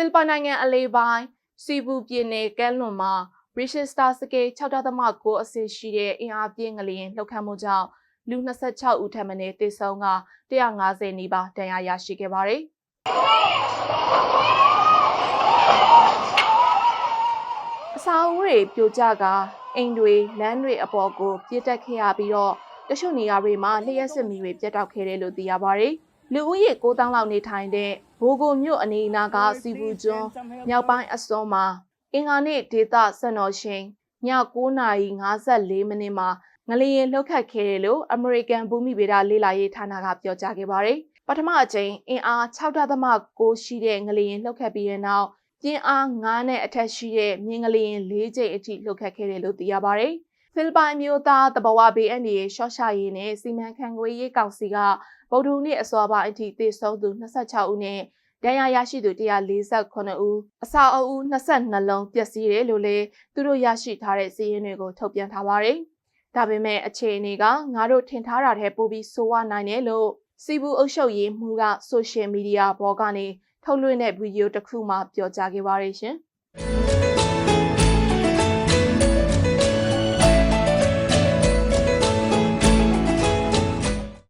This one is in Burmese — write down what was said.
ဖိလစ်ပိုင်နိုင်ငံအလေးပိုင်းစီဘူပြည်နယ်ကဲလွန်မှာ British Star စကေ6.9အဆင့်ရှိတဲ့အင်အားပြင်းငလျင်လှုပ်ခတ်မှုကြောင့်လူ26ဦးထပ်မံတေဆုံးက150နီးပါးဒဏ်ရာရရှိခဲ့ပါတယ်။အစာအုပ်တွေပြိုကျကအိမ်တွေလမ်းတွေအပေါ်ကိုပြစ်တက်ခဲ့ရပြီးတော့တချို့နေရာတွေမှာလျှက်စစ်မီတွေပြတ်တောက်ခဲ့တယ်လို့သိရပါတယ်။ လူဦးရေ9000လောက်နေထိုင်တဲ့ဘိုးကိုမြို့အနေအနာကစီဘူးကျွန်းမြောက်ပိုင်းအစွန်းမှာအင်္ဂါနေ့ဒေသစံတော်ချိန်ည9:54မိနစ်မှာငလျင်လှုပ်ခတ်ခဲ့တယ်လို့အမေရိကန်ဘူမိဗေဒလေ့လာရေးဌာနကပြောကြားခဲ့ပါတယ်။ပထမအကြိမ်အင်အား6.9ရှိတဲ့ငလျင်လှုပ်ခတ်ပြီးတဲ့နောက်ပြင်းအား9နဲ့အထက်ရှိတဲ့မြင်းငလျင်၄ကြိမ်အထိလှုပ်ခတ်ခဲ့တယ်လို့သိရပါတယ်။ ဖိလစ်ပိုင်မျိုးသားတဘဝဘေးအန္တရာယ်ရှော့ချရေးနဲ့စီမံခန့်ခွဲရေးကောင်စီကဗုဒ္ဓဟူးနေ့အစောပိုင်းအထိသေဆုံးသူ26ဦးနဲ့ဒဏ်ရာရရှိသူ148ဦးအစာအုပ်22လုံးပျက်စီးတယ်လို့လည်းသူတို့ရရှိထားတဲ့စီးရင်တွေကိုထုတ်ပြန်ထားပါတယ်။ဒါပေမဲ့အခြေအနေကငါတို့ထင်ထားတာထက်ပိုပြီးဆိုးဝါးနိုင်တယ်လို့စီဘူးအုပ်ချုပ်ရေးမှူးကဆိုရှယ်မီဒီယာဘောကနေထုတ်လွှင့်တဲ့ဗီဒီယိုတစ်ခုမှပြောကြားခဲ့ပါတယ်ရှင်။